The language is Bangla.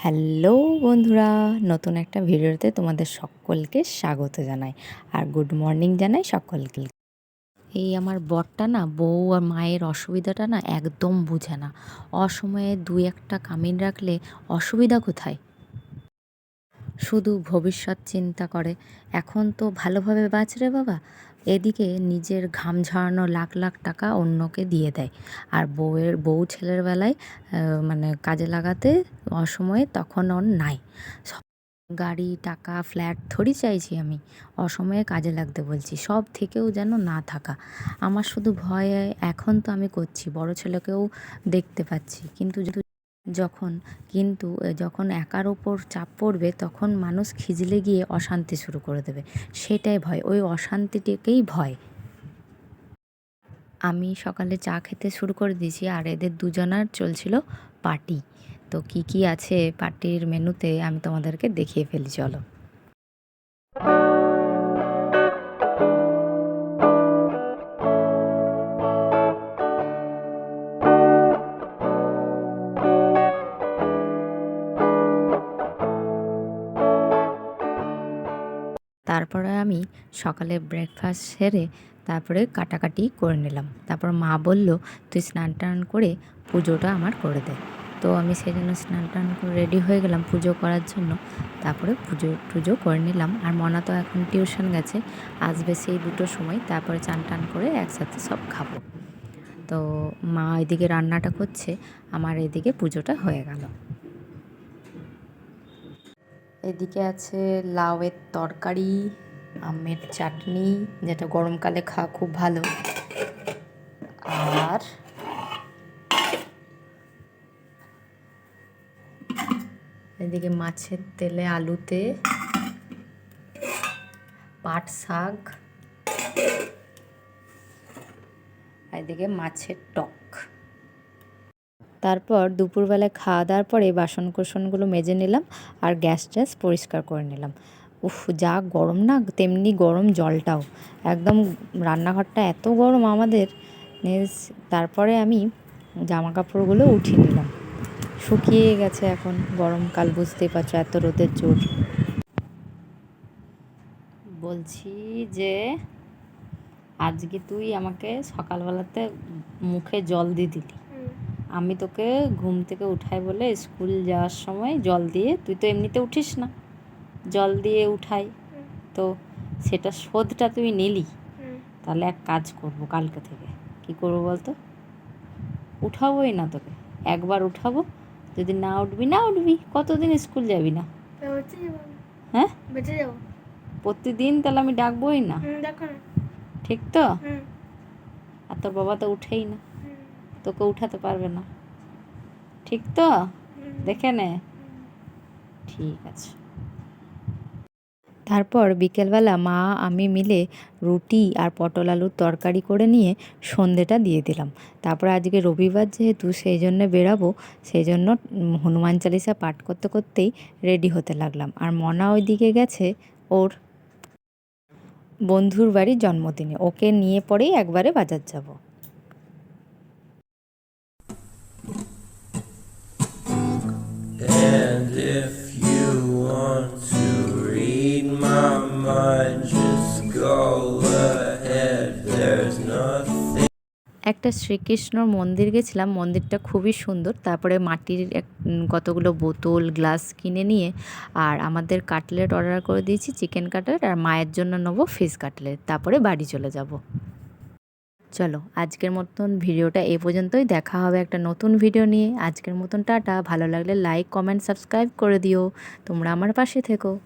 হ্যালো বন্ধুরা, নতুন একটা ভিডিওতে তোমাদের সকলকে স্বাগত জানাই আর গুড মর্নিং জানাই সকলকে। এই আমার বরটা না, বউ আর মায়ের অসুবিধাটা না একদম বুঝে না। অসময়ে দুই একটা কামিন রাখলে অসুবিধা কোথায়? শুধু ভবিষ্যৎ চিন্তা করে। এখন তো ভালোভাবে বাঁচ রে বাবা? এদিকে নিজের ঘাম ঝরানো লাখ লাখ টাকা অন্যকে দিয়ে দেয়। আর বউয়ের, বউ ছেলের বেলায় মানে কাজে লাগাতে অসময়ে তখন ওর নাই। গাড়ি, টাকা, ফ্ল্যাট থরি চাইছি আমি, অসময়ে কাজে লাগতে বলছি, সব থেকেও যেন না থাকা। আমার শুধু ভয় এখন তো আমি করছি, বড় ছেলেকেও দেখতে পাচ্ছি, কিন্তু যখন, কিন্তু যখন একার ওপর চাপ পড়বে, তখন মানুষ খিজলে গিয়ে অশান্তি শুরু করে দেবে। সেটাই ভয়, ওই অশান্তিটিকেই ভয়। আমি সকালে চা খেতে শুরু করে দিয়েছি, আর এদের দুজনার চলছিল পার্টি। তো কি কি আছে পার্টির মেনুতে আমি তোমাদেরকে দেখিয়ে ফেলি, চলো। তারপরে আমি সকালে ব্রেকফাস্ট সেরে তারপরে কাটাকাটি করে নিলাম। তারপর মা বলল, তুই স্নান টান করে পুজোটা আমার করে দে। তো আমি সেই জন্য স্নান টান করে রেডি হয়ে গেলাম পুজো করার জন্য। তারপরে পুজো টুজো করে নিলাম। আর মনা তো এখন টিউশন গেছে। আসবে সেই দুটোর সময়, তারপরে চান টান করে একসাথে সব খাব। তো মা এদিকে রান্নাটা করছে। আমার এদিকে পুজোটা হয়ে গেল। এদিকে আছে লাউয়ের তরকারি, আমের চাটনি, যেটা গরমকালে খাওয়া খুব ভালো। আর এদিকে মাছের তেলে আলুতে পাট শাক। এদিকে মাছের টক। তারপর দুপুরবেলায় খাওয়া দাওয়ার পরে বাসন কোসনগুলো মেজে নিলাম আর গ্যাস ট্যাস পরিষ্কার করে নিলাম। উফ, যা গরম না, তেমনি গরম জলটাও। একদম রান্নাঘরটা এত গরম আমাদের। তারপরে আমি জামা কাপড়গুলো উঠিয়ে নিলাম। শুকিয়ে গেছে এখন গরমকাল বুঝতেই পারছ, এত রোদের জোর বলছি যে, আজকে তুই আমাকে সকালবেলাতে মুখে জল দিয়ে দিলি। আমি তোকে ঘুম থেকে উঠাই বলে স্কুল যাওয়ার সময় জল দিয়ে তুই তো এমনিতে উঠিস না। জল দিয়ে উঠাই। তো সেটা শোধটা তুই নিলি। তাহলে এক কাজ করব কালকে থেকে। কি করব বলতো? উঠাবোই না তোকে। একবার উঠাবো। যদি না উঠবি না উঠবি। কতদিন স্কুল যাবি না? হ্যাঁ? প্রতিদিন তাহলে আমি ডাকবোই না? ঠিক তো? আর তোর বাবা তো উঠেই না। তোকে উঠাতে পারবে না। ঠিক তো? দেখে নে। ঠিক আছে। তারপর বিকেলবেলা মা আমি মিলে রুটি আর পটল আলুর তরকারি করে নিয়ে সন্ধেটা দিয়ে দিলাম। তারপর আজকে রবিবার যেহেতু সেই জন্য বেরাবো সেই জন্য হনুমান চালিসা পাঠ করতে করতেই রেডি হতে লাগলাম। আর মনা ওইদিকে গেছে ওর বন্ধুর বাড়ির জন্মদিনে। ওকে নিয়ে পরেই একবারে বাজার যাব। And if you want to read my mind, just go ahead. There's nothing. একটা শ্রীকৃষ্ণর মন্দির গেছিলাম মন্দিরটা খুবই সুন্দর তারপরে মাটির এক কতগুলো বোতল গ্লাস কিনে নিয়ে আর আমাদের কাটলেট অর্ডার করে দিয়েছি চিকেন কাটলেট আর মায়ের জন্য নেব ফিশ কাটলেট তারপরে বাড়ি চলে যাব চলো আজকের মতন ভিডিওটা এ পর্যন্তই। দেখা হবে একটা নতুন ভিডিও নিয়ে। আজকের মতন টাটা। ভালো লাগলে লাইক কমেন্ট সাবস্ক্রাইব করে দিও। তোমরা আমার পাশে থেকো।